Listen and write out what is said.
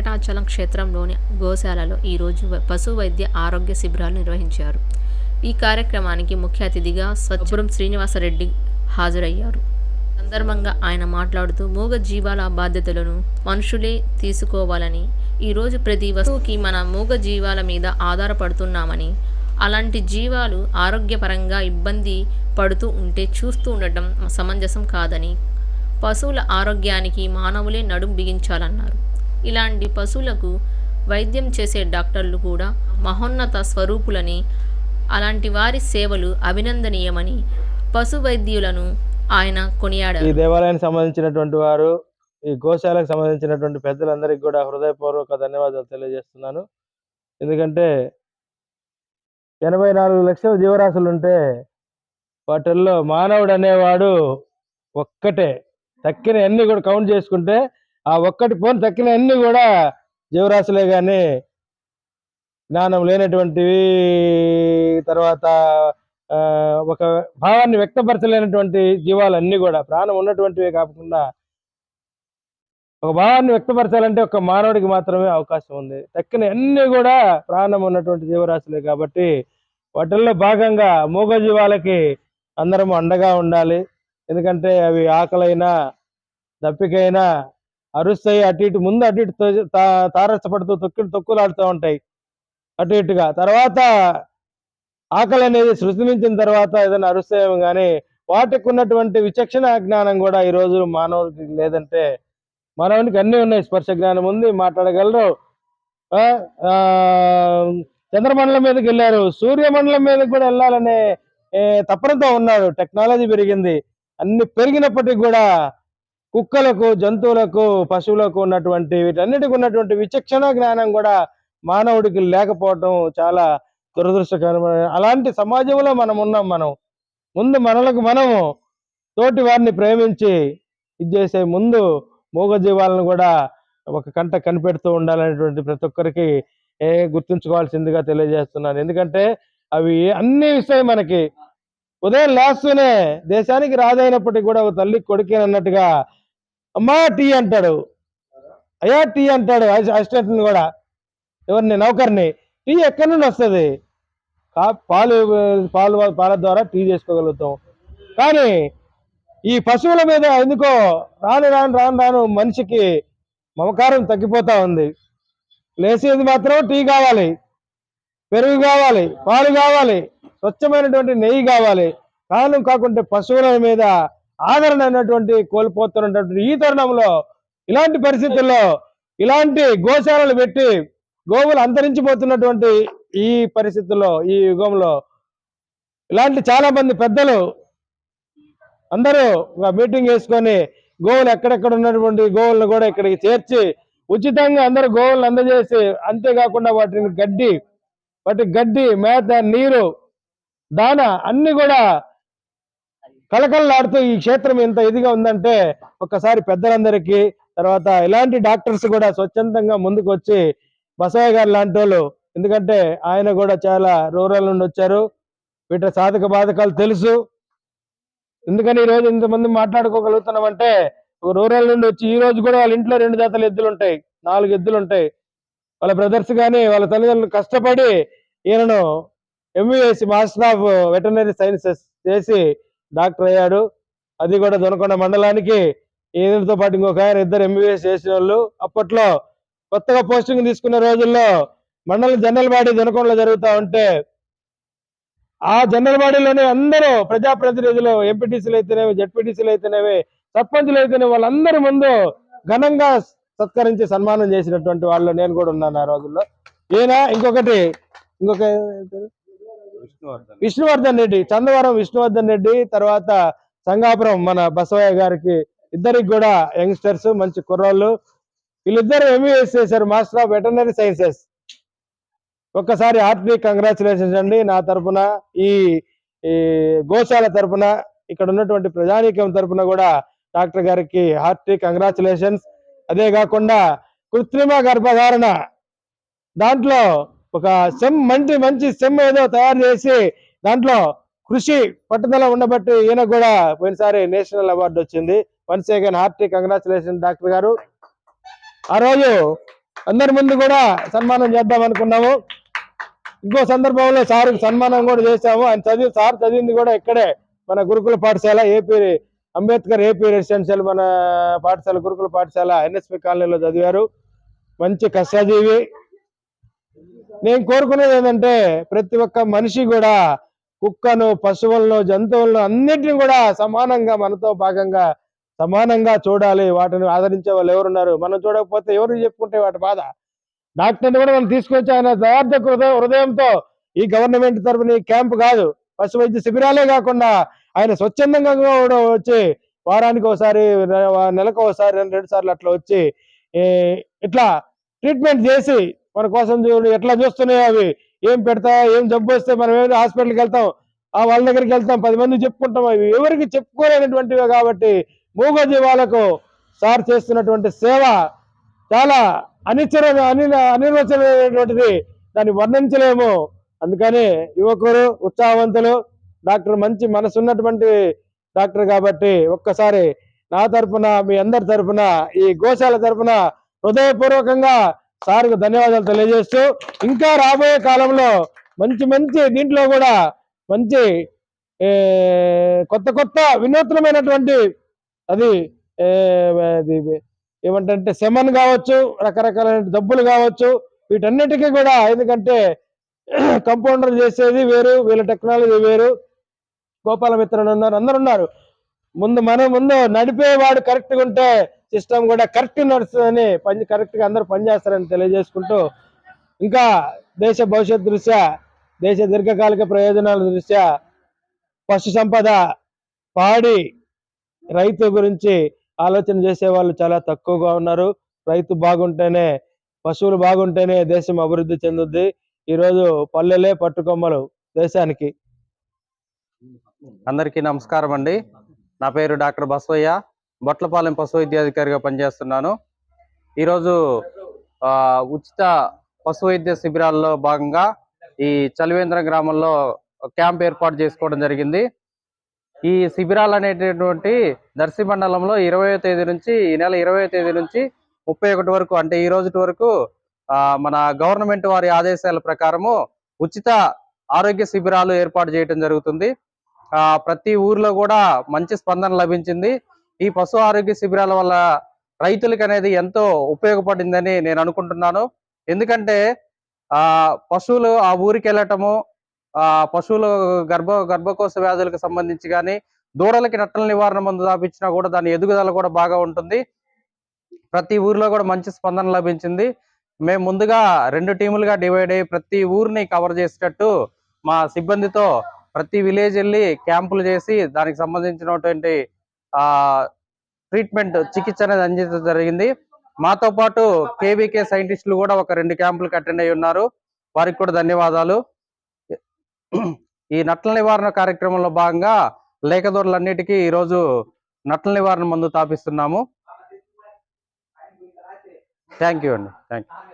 వెంకటాచలం క్షేత్రంలోని గోశాలలో ఈరోజు వ- పశు వైద్య ఆరోగ్య శిబిరాలు నిర్వహించారు. ఈ కార్యక్రమానికి ముఖ్య అతిథిగా స్వచ్ఛపురం శ్రీనివాసరెడ్డి హాజరయ్యారు. సందర్భంగా ఆయన మాట్లాడుతూ మూగ జీవాల బాధ్యతలను మనుషులే తీసుకోవాలని ఈరోజు ప్రతి వస్తువుకి మన మూగ జీవాల మీద ఆధారపడుతున్నామని అలాంటి జీవాలు ఆరోగ్యపరంగా ఇబ్బంది పడుతూ ఉంటే చూస్తూ ఉండటం సమంజసం కాదని పశువుల ఆరోగ్యానికి మానవులే నడుం బిగించాలన్నారు. ఇలాంటి పశువులకు వైద్యం చేసే డాక్టర్లు కూడా మహోన్నత స్వరూపులని అలాంటి వారి సేవలు అభినందనీయమని పశు వైద్యులను ఆయన ఈ దేవాలయానికి సంబంధించినటువంటి వారు ఈ గోశాలకు సంబంధించినటువంటి పెద్దలందరికీ కూడా హృదయపూర్వక ధన్యవాదాలు తెలియజేస్తున్నాను. ఎందుకంటే ఎనభై నాలుగు లక్షల జీవరాశులు ఉంటే వాటిల్లో మానవుడు అనేవాడు ఒక్కటే. తక్కిన అన్ని కూడా కౌంట్ చేసుకుంటే ఆ ఒక్కటి పోని తక్కిన అన్ని కూడా జీవరాశులే కానీ జ్ఞానం లేనటువంటివి తర్వాత ఒక భావాన్ని వ్యక్తపరచలేనటువంటి జీవాలన్నీ కూడా ప్రాణం ఉన్నటువంటివే కాకుండా ఒక భావాన్ని వ్యక్తపరచాలంటే ఒక మానవుడికి మాత్రమే అవకాశం ఉంది. తక్కిన అన్ని కూడా ప్రాణం ఉన్నటువంటి జీవరాశులే కాబట్టి వాటిల్లో భాగంగా మూగ జీవాలకి అందరం అండగా ఉండాలి. ఎందుకంటే అవి ఆకలైనా దప్పికైనా అరుస్తాయి అటు ఇటు ముందు అటు ఇటు తో- తారసపడుతూ తొక్కి తొక్కులాడుతూ ఉంటాయి. అటు ఇటుగా. తర్వాత ఆకలి అనేది సృష్టించిన తర్వాత ఏదైనా అరుస్తాయేమో కానీ వాటికి ఉన్నటువంటి విచక్షణ జ్ఞానం కూడా ఈ రోజు మానవుడికి లేదంటే మానవునికి అన్నీ ఉన్నాయి. స్పర్శ జ్ఞానం ఉంది మాట్లాడగలరు. ఆ, చంద్రమండలం మీదకి వెళ్ళారు. సూర్యమండలం మీదకి కూడా వెళ్ళాలనే తపనతో ఉన్నాడు. టెక్నాలజీ పెరిగింది. అన్ని పెరిగినప్పటికీ కూడా కుక్కలకు జంతువులకు పశువులకు ఉన్నటువంటి వీటన్నిటికి ఉన్నటువంటి విచక్షణ జ్ఞానం కూడా మానవుడికి లేకపోవటం చాలా దురదృష్టకరమైన అలాంటి సమాజంలో మనం ఉన్నాం మనం. ముందు మనలకు మనము తోటి వారిని ప్రేమించి ఇది చేసే ముందు మూగజీవాలను కూడా ఒక కంట కనిపెడుతూ ఉండాలనేటువంటి ప్రతి ఒక్కరికి ఏ గుర్తుంచుకోవాల్సిందిగా తెలియజేస్తున్నాను. ఎందుకంటే అవి అన్ని విషయం మనకి. ఉదయం లేస్తూనే దేశానికి రాదైనప్పటికీ కూడా ఒక తల్లి కొడుకే అన్నట్టుగా అమ్మా టీ అంటాడు. అయ్యా టీ అంటాడు. అసిస్టెంట్ కూడా. ఎవరిని? నౌకర్ని. టీ ఎక్కడి నుండి వస్తుంది? కా పాలు పాలు పాల ద్వారా టీ చేసుకోగలుగుతాం. కానీ ఈ పశువుల మీద ఎందుకో రాను రాను రాను రాను మనిషికి మమకారం తగ్గిపోతా ఉంది. లేచేది మాత్రం టీ కావాలి. పెరుగు కావాలి. పాలు కావాలి. స్వచ్ఛమైనటువంటి నెయ్యి కావాలి. కారణం కాకుంటే పశువుల మీద ఆదరణ అనేటువంటి కోల్పోతున్నటువంటి ఈ తరుణంలో ఇలాంటి పరిస్థితుల్లో ఇలాంటి గోశాలలు పెట్టి గోవులు అంతరించిపోతున్నటువంటి ఈ పరిస్థితుల్లో ఈ యుగంలో ఇలాంటి చాలా మంది పెద్దలు అందరూ ఒక మీటింగ్ వేసుకొని గోవులు ఎక్కడెక్కడ ఉన్నటువంటి గోవులను కూడా ఇక్కడికి చేర్చి ఉచితంగా అందరూ గోవులను అందజేసి అంతేకాకుండా వాటిని గడ్డి వాటి గడ్డి మేత నీరు దాన అన్ని కూడా కళకళలాడుతూ ఈ క్షేత్రం ఎంత ఇదిగా ఉందంటే ఒక్కసారి పెద్దలందరికీ తర్వాత ఇలాంటి డాక్టర్స్ కూడా స్వచ్ఛందంగా ముందుకు వచ్చి బసయ్య గారు లాంటి వాళ్ళు ఎందుకంటే ఆయన కూడా చాలా రూరల్ నుండి వచ్చారు. వీటి సాధక బాధకాలు తెలుసు. ఎందుకని ఈ రోజు ఇంతమంది మాట్లాడుకోగలుగుతున్నామంటే ఒక రూరల్ నుండి వచ్చి ఈ రోజు కూడా వాళ్ళ ఇంట్లో రెండు జాతలు ఎద్దులు ఉంటాయి నాలుగు ఎద్దులు ఉంటాయి. వాళ్ళ బ్రదర్స్ కానీ వాళ్ళ తల్లిదండ్రులు కష్టపడి ఈయనను MBS master of veterinary sciences చేసి డాక్టర్ అయ్యాడు. అది కూడా దొనకొండ మండలానికి. ఈయనతో పాటు ఇంకొక ఆయన ఇద్దరు ఎంబీబీఎస్ చేసిన వాళ్ళు అప్పట్లో కొత్తగా పోస్టింగ్ తీసుకున్న రోజుల్లో మండలం జనరల్ బాడీ దొనకొండలో జరుగుతూ ఉంటే ఆ జనరల్ బాడీలోనే అందరూ ప్రజాప్రతినిధులు ఎంపీటీసీలు అయితేనేవి జడ్పీటీసీలు అయితేనేవి సర్పంచులు అయితేనే వాళ్ళందరి ముందు ఘనంగా సత్కరించి సన్మానం చేసినటువంటి వాళ్ళు నేను కూడా ఉన్నాను ఆ రోజుల్లో. ఈయన ఇంకొకటి ఇంకొక విష్ణువర్ధన్. రెడ్డి చందవరం విష్ణువర్ధన్ రెడ్డి తర్వాత సంగాపురం మన బసవయ్య గారికి ఇద్దరికి కూడా యంగ్స్టర్స్ మంచి కుర్రోళ్ళు. వీళ్ళిద్దరు ఎంబీఎస్ చేశారు మాస్టర్ ఆఫ్ వెటర్నరీ సైన్సెస్ ఒక్కసారి హార్ట్లీ కంగ్రాచులేషన్స్ అండి నా తరపున. ఈ గోశాల తరపున ఇక్కడ ఉన్నటువంటి ప్రజానీకం తరపున కూడా డాక్టర్ గారికి హార్ట్లీ కంగ్రాచులేషన్స్. అదే కాకుండా కృత్రిమ గర్భధారణ. దాంట్లో ఒక సెమ్ మంచి మంచి సెమ్ ఏదో తయారు చేసి దాంట్లో కృషి పట్టుదల ఉండబట్టి ఈయన కూడా పోయినసారి నేషనల్ అవార్డు వచ్చింది. Once again hearty congratulation doctor గారు. ఆ రోజు అందరి ముందు కూడా సన్మానం చేద్దాం అనుకున్నాము. ఇంకో సందర్భంలో సార్కి సన్మానం కూడా చేశాము. ఆయన చదివి సార్ చదివింది కూడా ఇక్కడే మన గురుకుల పాఠశాల ఏపీ అంబేద్కర్ ఏపీ రెసిడెన్షియల్ మన పాఠశాల గురుకుల పాఠశాల ఎన్ఎస్పి కాలనీలో చదివారు. మంచి కష్టజీవి. నేను కోరుకునేది ఏంటంటే ప్రతి ఒక్క మనిషి కూడా కుక్కను పశువులను జంతువులను అన్నిటిని కూడా సమానంగా మనతో భాగంగా సమానంగా చూడాలి. వాటిని ఆదరించే వాళ్ళు ఎవరున్నారు? మనం చూడకపోతే ఎవరు చెప్పుకుంటే వాటి బాధ? డాక్టర్ని కూడా మనం తీసుకొచ్చి ఆయన దయార్థ హృదయంతో ఈ గవర్నమెంట్ తరఫున ఈ క్యాంప్ కాదు. పశు వైద్య శిబిరాలే కాకుండా ఆయన స్వచ్ఛందంగా కూడా వచ్చి వారానికి ఒకసారి నెలకు ఒకసారి రెండు సార్లు అట్లా వచ్చి ఇట్లా ట్రీట్మెంట్ చేసి మన కోసం చూడు ఎట్లా చూస్తున్నాయి అవి? ఏం పెడతా ఏం జబ్బు వస్తే మనం ఏమైనా హాస్పిటల్కి వెళ్తాం ఆ వాళ్ళ దగ్గరికి వెళ్తాం పది మంది చెప్పుకుంటాం అవి. ఎవరికి చెప్పుకోలేనటువంటివి కాబట్టి మూగ జీవాలకు సార్ చేస్తున్నటువంటి సేవ చాలా అనిచర అని అనిర్వచనమైనటువంటిది. దాన్ని వర్ణించలేము. అందుకని యువకులు ఉత్సాహవంతులు డాక్టర్ మంచి మనసు ఉన్నటువంటి డాక్టర్ కాబట్టి ఒక్కసారి నా తరపున మీ అందరి తరఫున ఈ గోశాల తరఫున హృదయపూర్వకంగా సార్కు ధన్యవాదాలు తెలియజేస్తూ ఇంకా రాబోయే కాలంలో మంచి మంచి దీంట్లో కూడా మంచి కొత్త కొత్త వినూత్నమైనటువంటి అది ఏమంటే సెమన్ కావచ్చు రకరకాలైన డబ్బులు కావచ్చు వీటన్నిటికీ కూడా ఎందుకంటే కంపౌండర్ చేసేది వేరు వీళ్ళ టెక్నాలజీ వేరు. గోపాలమిత్రులు ఉన్నారు అందరు ఉన్నారు. ముందు మనం ముందు నడిపేవాడు కరెక్ట్గా ఉంటే సిస్టమ్ కూడా కరెక్ట్ నడుస్తుందని పని కరెక్ట్గా అందరూ పనిచేస్తారని తెలియజేసుకుంటూ ఇంకా దేశ భవిష్యత్ దృష్ట్యా దేశ దీర్ఘకాలిక ప్రయోజనాల దృష్ట్యా పశు సంపద పాడి రైతు గురించి ఆలోచన చేసే వాళ్ళు చాలా తక్కువగా ఉన్నారు. రైతు బాగుంటేనే పశువులు బాగుంటేనే దేశం అభివృద్ధి చెందుద్ది. ఈరోజు పల్లెలే పట్టుకొమ్మలు దేశానికి. అందరికీ నమస్కారం అండి. నా పేరు డాక్టర్ బసవయ్య బొట్లపాలెం పశు వైద్యాధికారిగా పనిచేస్తున్నాను. ఈరోజు ఆ, ఉచిత పశు వైద్య శిబిరాల్లో భాగంగా ఈ చలివేంద్ర గ్రామంలో క్యాంప్ ఏర్పాటు చేసుకోవడం జరిగింది. ఈ శిబిరాలు అనేటటువంటి దర్శి మండలంలో ఇరవై తేదీ నుంచి ఈ నెల ఇరవై తేదీ నుంచి ముప్పై ఒకటి వరకు అంటే ఈ రోజు వరకు మన గవర్నమెంట్ వారి ఆదేశాల ప్రకారము ఉచిత ఆరోగ్య శిబిరాలు ఏర్పాటు చేయడం జరుగుతుంది. ప్రతి ఊర్లో కూడా మంచి స్పందన లభించింది. ఈ పశు ఆరోగ్య శిబిరాల వల్ల రైతులకు అనేది ఎంతో ఉపయోగపడిందని నేను అనుకుంటున్నాను. ఎందుకంటే ఆ పశువులు ఆ ఊరికి వెళ్ళటము ఆ పశువులు గర్భ గర్భకోశ వ్యాధులకు సంబంధించి కానీ దూడలకి నట్టల నివారణ మందు తాపించినా కూడా దాని ఎదుగుదల కూడా బాగా ఉంటుంది. ప్రతి ఊర్లో కూడా మంచి స్పందన లభించింది. మేము ముందుగా రెండు టీములుగా డివైడ్ అయ్యి ప్రతి ఊరిని కవర్ చేసేటట్టు మా సిబ్బందితో ప్రతి విలేజ్ వెళ్ళి క్యాంపులు చేసి దానికి సంబంధించినటువంటి ఆ ట్రీట్మెంట్ చికిత్స అనేది అందించడం జరిగింది. మాతో పాటు కేవీకే సైంటిస్టులు కూడా ఒక రెండు క్యాంపులకు అటెండ్ అయి ఉన్నారు. వారికి కూడా ధన్యవాదాలు. ఈ నట్ల నివారణ కార్యక్రమంలో భాగంగా లేఖదూడలన్నిటికీ ఈరోజు నట్ల నివారణ మందు తాపిస్తున్నాము. థ్యాంక్ యూ అండి. Thank you.